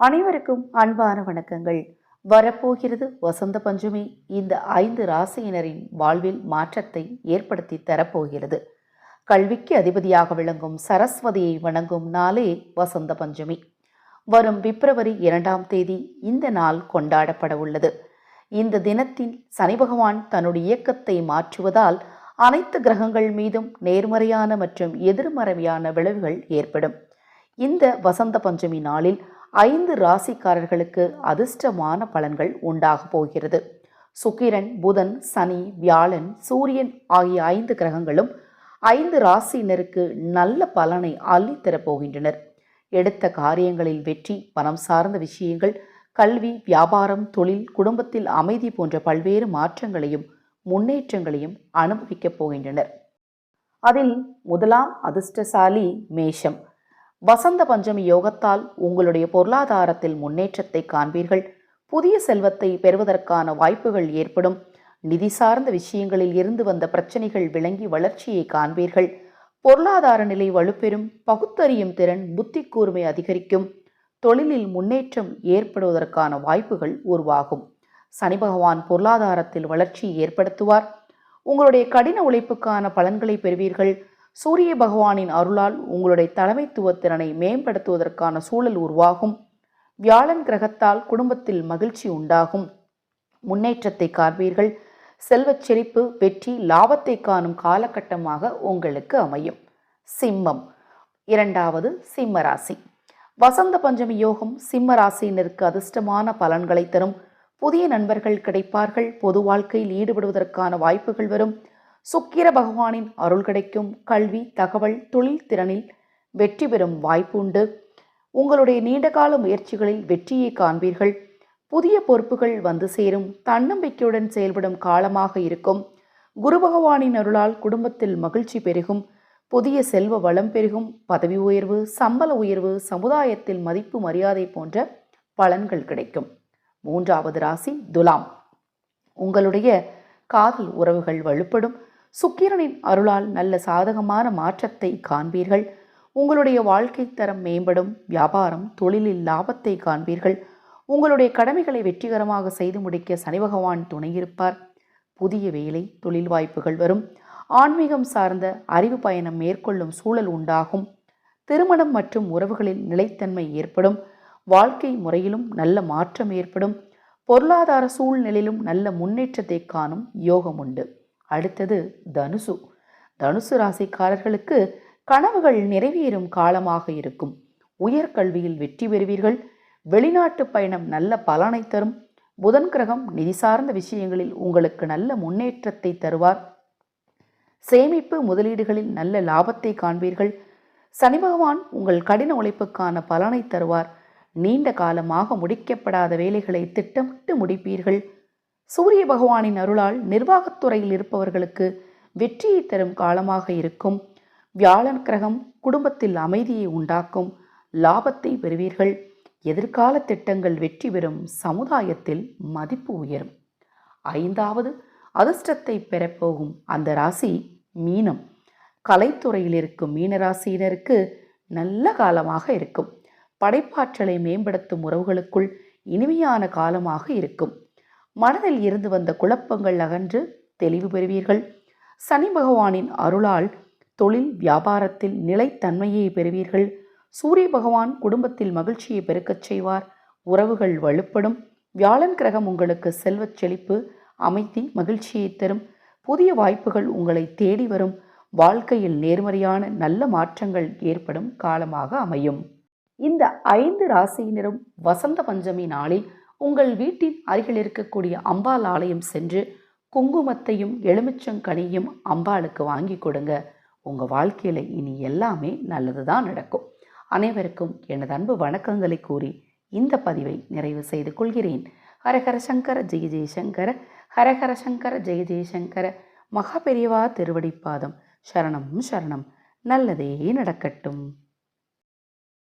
அனைவருக்கும் அன்பான வணக்கங்கள். வரப்போகிறது வசந்த பஞ்சமி. இந்த ஐந்து ராசியினரின் வாழ்வில் மாற்றத்தை ஏற்படுத்தி தரப்போகிறது. கல்விக்கு அதிபதியாக விளங்கும் சரஸ்வதியை வணங்கும் நாளே வசந்த பஞ்சமி. வரும் பிப்ரவரி இரண்டாம் தேதி இந்த நாள் கொண்டாடப்பட உள்ளது. இந்த தினத்தில் சனி பகவான் தன்னுடைய இயக்கத்தை மாற்றுவதால் அனைத்து கிரகங்கள் மீதும் நேர்மறையான மற்றும் எதிர்மறையான விளைவுகள் ஏற்படும். இந்த வசந்த பஞ்சமி நாளில் ஐந்து ராசிக்காரர்களுக்கு அதிர்ஷ்டமான பலன்கள் உண்டாக போகிறது. சுக்கிரன் புதன் சனி வியாழன் சூரியன் ஆகிய ஐந்து கிரகங்களும் ஐந்து ராசியினருக்கு நல்ல பலனை அள்ளித்தரப் போகின்றனர். எடுத்த காரியங்களில் வெற்றி பணம் சார்ந்த விஷயங்கள் கல்வி வியாபாரம் தொழில் குடும்பத்தில் அமைதி போன்ற பல்வேறு மாற்றங்களையும் முன்னேற்றங்களையும் அனுபவிக்கப் போகின்றனர். அதில் முதலாம் அதிர்ஷ்டசாலி மேஷம். வசந்த பஞ்சமி யோகத்தால் உங்களுடைய பொருளாதாரத்தில் முன்னேற்றத்தை காண்பீர்கள். புதிய செல்வத்தை பெறுவதற்கான வாய்ப்புகள் ஏற்படும். நிதி சார்ந்த விஷயங்களில் இருந்து வந்த பிரச்சனைகள் விளங்கி வளர்ச்சியை காண்பீர்கள். பொருளாதார நிலை வலுப்பெறும். பகுத்தறியும் திறன் புத்தி கூர்மை அதிகரிக்கும். தொழிலில் முன்னேற்றம் ஏற்படுவதற்கான வாய்ப்புகள் உருவாகும். சனி பகவான் பொருளாதாரத்தில் வளர்ச்சி ஏற்படுத்துவார். உங்களுடைய கடின உழைப்புக்கான பலன்களை பெறுவீர்கள். சூரிய பகவானின் அருளால் உங்களுடைய தலைமைத்துவ திறனை மேம்படுத்துவதற்கான சூழல் உருவாகும். வியாழன் கிரகத்தால் குடும்பத்தில் மகிழ்ச்சி உண்டாகும். முன்னேற்றத்தை காண்பீர்கள். செல்வச் செழிப்பு வெற்றி லாபத்தை காணும் காலகட்டமாக உங்களுக்கு அமையும். சிம்மம். இரண்டாவது சிம்ம ராசி. வசந்த பஞ்சமி யோகம் சிம்ம ராசியினருக்கு அதிர்ஷ்டமான பலன்களை தரும். புதிய நண்பர்கள் கிடைப்பார்கள். பொது வாழ்க்கையில் ஈடுபடுவதற்கான வாய்ப்புகள் வரும். சுக்கிர பகவானின் அருள் கிடைக்கும். கல்வி தகவல் தொழில் திறனில் வெற்றி பெறும் வாய்ப்பு உண்டு. உங்களுடைய நீண்டகால முயற்சிகளில் வெற்றியை காண்பீர்கள். புதிய பொறுப்புகள் வந்து சேரும். தன்னம்பிக்கையுடன் செயல்படும் காலமாக இருக்கும். குரு பகவானின் அருளால் குடும்பத்தில் மகிழ்ச்சி பெருகும். புதிய செல்வ வளம் பெருகும். பதவி உயர்வு சம்பள உயர்வு சமுதாயத்தில் மதிப்பு மரியாதை போன்ற பலன்கள் கிடைக்கும். மூன்றாவது ராசி துலாம். உங்களுடைய காதல் உறவுகள் வலுப்படும். சுக்கிரனின் அருளால் நல்ல சாதகமான மாற்றத்தை காண்பீர்கள். உங்களுடைய வாழ்க்கை தரம் மேம்படும் வியாபாரம் தொழிலில் லாபத்தை காண்பீர்கள். உங்களுடைய கடமைகளை வெற்றிகரமாக செய்து முடிக்க சனி பகவான் துணையிருப்பார் புதிய வேலை தொழில் வாய்ப்புகள் வரும். ஆன்மீகம் சார்ந்த அறிவு பயணம் மேற்கொள்ளும் சூழல் உண்டாகும். திருமணம் மற்றும் உறவுகளில் நிலைத்தன்மை ஏற்படும். வாழ்க்கை முறையிலும் நல்ல மாற்றம் ஏற்படும். பொருளாதார சூழ்நிலையிலும் நல்ல முன்னேற்றத்தை காணும் யோகம் உண்டு. அடுத்தது தனுசு. தனுசு ராசிக்காரர்களுக்கு கனவுகள் நிறைவேறும் காலமாக இருக்கும். உயர்கல்வியில் வெற்றி பெறுவீர்கள். வெளிநாட்டு பயணம் நல்ல பலனை தரும். புதன் கிரகம் நிதி சார்ந்த விஷயங்களில் உங்களுக்கு நல்ல முன்னேற்றத்தை தருவார். சேமிப்பு முதலீடுகளில் நல்ல லாபத்தை காண்பீர்கள். சனி பகவான் உங்கள் கடின உழைப்புக்கான பலனை தருவார். நீண்ட காலமாக முடிக்கப்படாத வேலைகளை திட்டமிட்டு முடிப்பீர்கள். சூரிய பகவானின் அருளால் நிர்வாகத்துறையில் இருப்பவர்களுக்கு வெற்றியை தரும் காலமாக இருக்கும். வியாழன் கிரகம் குடும்பத்தில் அமைதியை உண்டாக்கும். லாபத்தை பெறுவீர்கள். எதிர்கால திட்டங்கள் வெற்றி பெறும். சமுதாயத்தில் மதிப்பு உயரும். ஐந்தாவது அதிர்ஷ்டத்தை பெறப்போகும் அந்த ராசி மீனம். கலைத்துறையில் இருக்கும் மீனராசியினருக்கு நல்ல காலமாக இருக்கும். படைப்பாற்றலை மேம்படுத்தும் உறவுகளுக்குள் இனிமையான காலமாக இருக்கும். மனதில் இருந்து வந்த குழப்பங்கள் அகன்று தெளிவு பெறுவீர்கள். சனி பகவானின் அருளால் தொழில் வியாபாரத்தில் நிலைத்தன்மையை பெறுவீர்கள். சூரிய பகவான் குடும்பத்தில் மகிழ்ச்சியை பெருக்கச் செய்வார். உறவுகள் வலுப்படும். வியாழன் கிரகம் உங்களுக்கு செல்வச் செழிப்பு அமைதி மகிழ்ச்சியை தரும். புதிய வாய்ப்புகள் உங்களை தேடி வரும். வாழ்க்கையில் நேர்மறையான நல்ல மாற்றங்கள் ஏற்படும் காலமாக அமையும். இந்த ஐந்து ராசியினரும் வசந்த பஞ்சமி நாளில் உங்கள் வீட்டின் அருகில் இருக்கக்கூடிய அம்பாள் ஆலயம் சென்று குங்குமத்தையும் எலுமிச்சங்கனியும் அம்பாளுக்கு வாங்கி கொடுங்க. உங்கள் வாழ்க்கையில் இனி எல்லாமே நல்லது தான் நடக்கும். அனைவருக்கும் எனது அன்பு வணக்கங்களை கூறி இந்த பதிவை நிறைவு செய்து கொள்கிறேன். ஹரஹர சங்கர ஜெய ஜெயசங்கர ஹரஹர சங்கர ஜெய ஜெயசங்கர மகா பெரியவா திருவடிப்பாதம். சரணம் சரணம். நல்லதே நடக்கட்டும்.